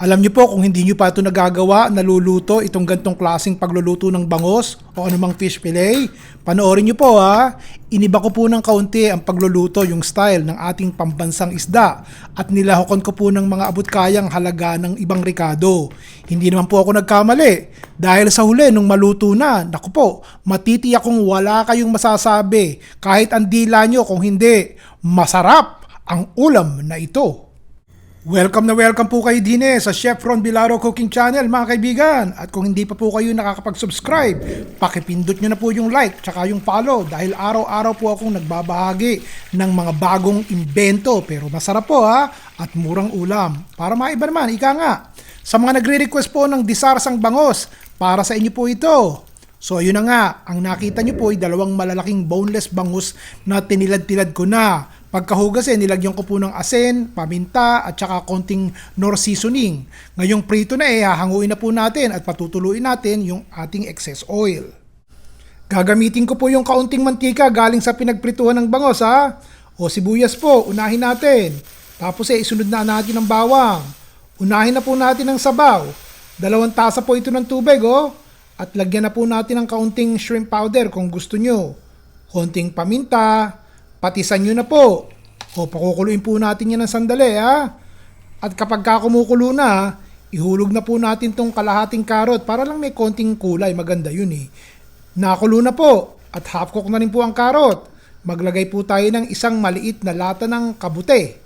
Alam niyo po kung hindi niyo pa ito nagagawa, naluluto itong gantong klaseng pagluluto ng bangos o anumang fish fillet, panoorin niyo po ha. Iniba ko po ng kaunti ang pagluluto yung style ng ating pambansang isda at nilahokon ko po ng mga abot kayang halaga ng ibang rikado. Hindi naman po ako nagkamali dahil sa huli nung maluto na, naku po, matitiyak kung wala kayong masasabi kahit ang dila nyo kung hindi, masarap ang ulam na ito. Welcome na welcome po kayo din eh sa Chef Ron Bilaro Cooking Channel mga kaibigan. At kung hindi pa po kayo nakakapag-subscribe, pakipindot nyo na po yung like tsaka yung follow dahil araw-araw po akong nagbabahagi ng mga bagong imbento pero masarap po ha at murang ulam. Para maiba naman, ika nga. Sa mga nagre-request po ng disarsang bangos, para sa inyo po ito. So yun na nga, ang nakita nyo po ay dalawang malalaking boneless bangus na tinilad-tilad ko na. Pagkahugas eh, nilagyan ko po ng asin, paminta, at saka konting nor seasoning. Ngayong prito na eh, hahanguin na po natin at patutuluin natin yung ating excess oil. Gagamitin ko po yung kaunting mantika galing sa pinagprituhan ng bangos ha. O sibuyas po, unahin natin. Tapos eh, isunod na natin ang bawang. Unahin na po natin ang sabaw. Dalawang tasa po ito ng tubig oh. At lagyan na po natin ng kaunting shrimp powder kung gusto nyo. Konting paminta. Patisan nyo na po. O pakukuluin po natin yan ng sandali ha. At kapag ka kumukulo na, ihulog na po natin tong kalahating karot para lang may konting kulay. Maganda yun eh. Nakulo na po at half cook na rin po ang karot. Maglagay po tayo ng isang maliit na lata ng kabute.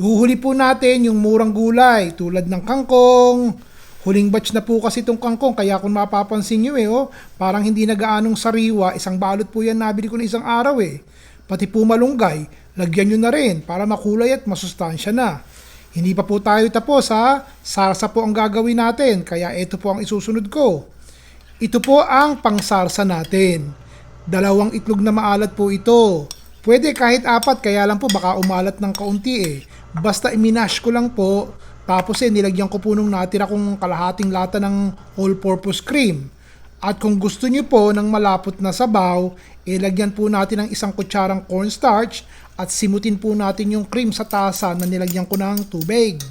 Huhuli po natin yung murang gulay tulad ng kangkong. Huling batch na po kasi itong kangkong kaya kung mapapansin nyo eh oh, parang hindi na gaanong sariwa, isang balot po yan nabili ko na isang araw eh. Pati po malunggay, lagyan nyo na rin para makulay at masustansya na. Hindi pa po tayo tapos ha, sarsa po ang gagawin natin kaya ito po ang isusunod ko. Ito po ang pangsarsa natin. Dalawang itlog na maalat po ito. Pwede kahit apat, kaya lang po baka umalat ng kaunti eh. Basta iminash ko lang po, tapos eh nilagyan ko po nung natira kong kalahating lata ng all-purpose cream. At kung gusto nyo po ng malapot na sabaw, ilagyan po natin ng isang kutsarang cornstarch at simutin po natin yung cream sa tasa na nilagyan ko ng tubig.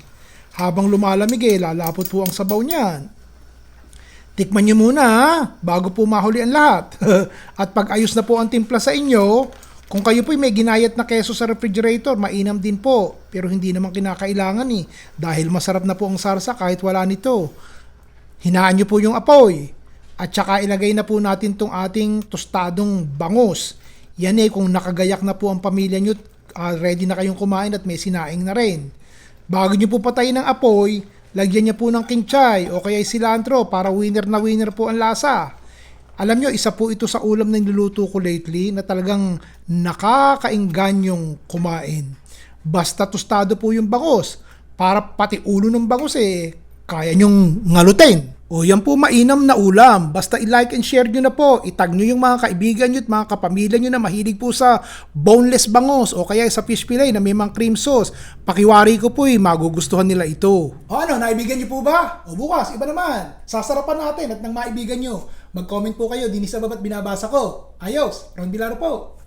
Habang lumalamig eh, lalapot po ang sabaw niyan. Tikman nyo muna ha, bago po mahuli ang lahat. At pag ayos na po ang timpla sa inyo, kung kayo po may ginayat na keso sa refrigerator, mainam din po. Pero hindi naman kinakailangan eh, dahil masarap na po ang sarsa kahit wala nito. Hinaan nyo po yung apoy. At saka ilagay na po natin tong ating tostadong bangus. Yan eh, kung nakagayak na po ang pamilya nyo, ah, ready na kayong kumain at may sinaing na rin. Bago nyo po patayin ng apoy, lagyan niya po ng kinchay o kaya cilantro para winner na winner po ang lasa. Alam nyo, isa po ito sa ulam na niluluto ko lately na talagang nakakainganyong kumain. Basta tostado po yung bangus. Para pati ulo ng bangus eh, kaya nyong ngalutin. O yan po mainam na ulam. Basta i-like and share nyo na po. Itag nyo yung mga kaibigan nyo at mga kapamilya nyo na mahilig po sa boneless bangos o kaya sa fish fillet na may mga cream sauce. Pakiwari ko po eh, magugustuhan nila ito. O ano, naibigan nyo po ba? O bukas, iba naman. Sasarapan natin at nang maibigan nyo. Mag-comment po kayo din sa baba't binabasa ko. Ayos, Ron Bilaro po.